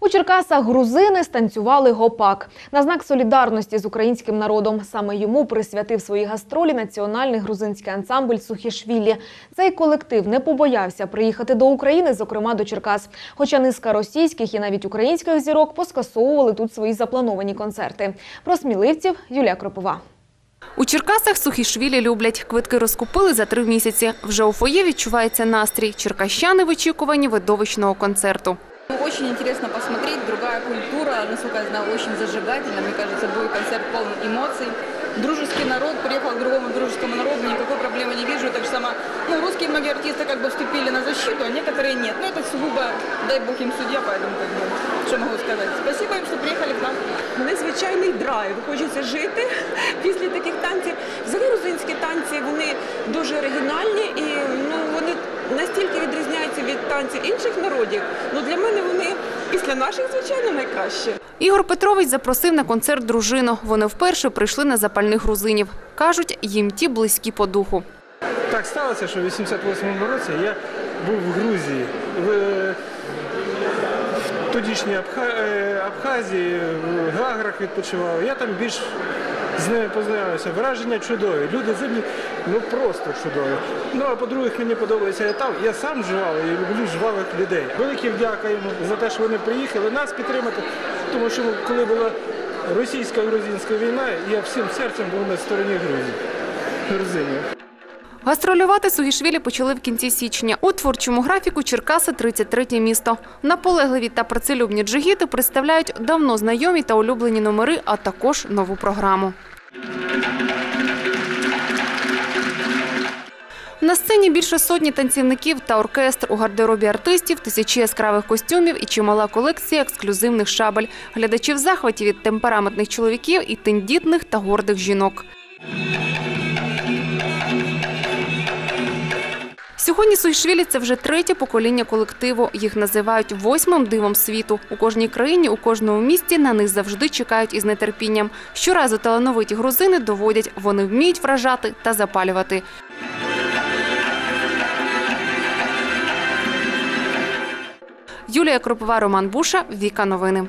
У Черкасах грузини станцювали гопак на знак солідарності з українським народом. Саме йому присвятив свої гастролі національний грузинський ансамбль Сухішвілі. Цей колектив не побоявся приїхати до України, зокрема до Черкас. Хоча низка російських і навіть українських зірок поскасовували тут свої заплановані концерти. Про сміливців Юлія Кропова. У Черкасах Сухішвілі люблять. Квитки розкупили за три місяці. Вже у фоє відчувається настрій. Черкащани в очікуванні видовищного концерту Очень интересно посмотреть, другая культура, насколько я знаю, очень зажигательная. Мне кажется, будет концерт полный эмоций. Дружеский народ приехал к другому дружескому народу, никакой проблемы не вижу. Так же само, ну, русские многие артисты как бы вступили на защиту, а некоторые нет. Но это сугубо, дай бог им судья, поэтому как бы, что могу сказать. Спасибо им, что приехали к нам. незвичайний драйв. Хочеться жити після таких танців. Від танців інших народів. Ну для мене вони після наших, звичайно, найкращі. Ігор Петрович запросив на концерт дружину. Вони вперше прийшли на запальних грузинів. Кажуть, їм ті близькі по духу. Так сталося, що в 88-му році я був в Грузії, в, в тодішній Абха- е, Абхазії, в Гаграх відпочивав. Я там більш з ними познайомився. Враження чудові. Люди зимні, ну просто чудові. Ну а по-друге, мені подобається я там. Я сам жвавий і люблю жвавих людей. Велике вдяка за те, що вони приїхали нас підтримати. Тому що коли була російсько-грузинська війна, я всім серцем був на стороні Грузії. Грузинів. Гастролювати Сугішвілі почали в кінці січня. У творчому графіку Черкаси – 33 місто. Наполегливі та працелюбні джигіти представляють давно знайомі та улюблені номери, а також нову програму. На сцені більше сотні танцівників та оркестр у гардеробі артистів, тисячі яскравих костюмів і чимала колекція ексклюзивних шабель. Глядачі в захваті від темпераментних чоловіків і тендітних та гордих жінок. Сьогодні Суйшвілі – це вже третє покоління колективу. Їх називають восьмим дивом світу. У кожній країні, у кожному місті на них завжди чекають із нетерпінням. Щоразу талановиті грузини доводять, вони вміють вражати та запалювати. Юлія Кропова, Роман Буша, Віка Новини.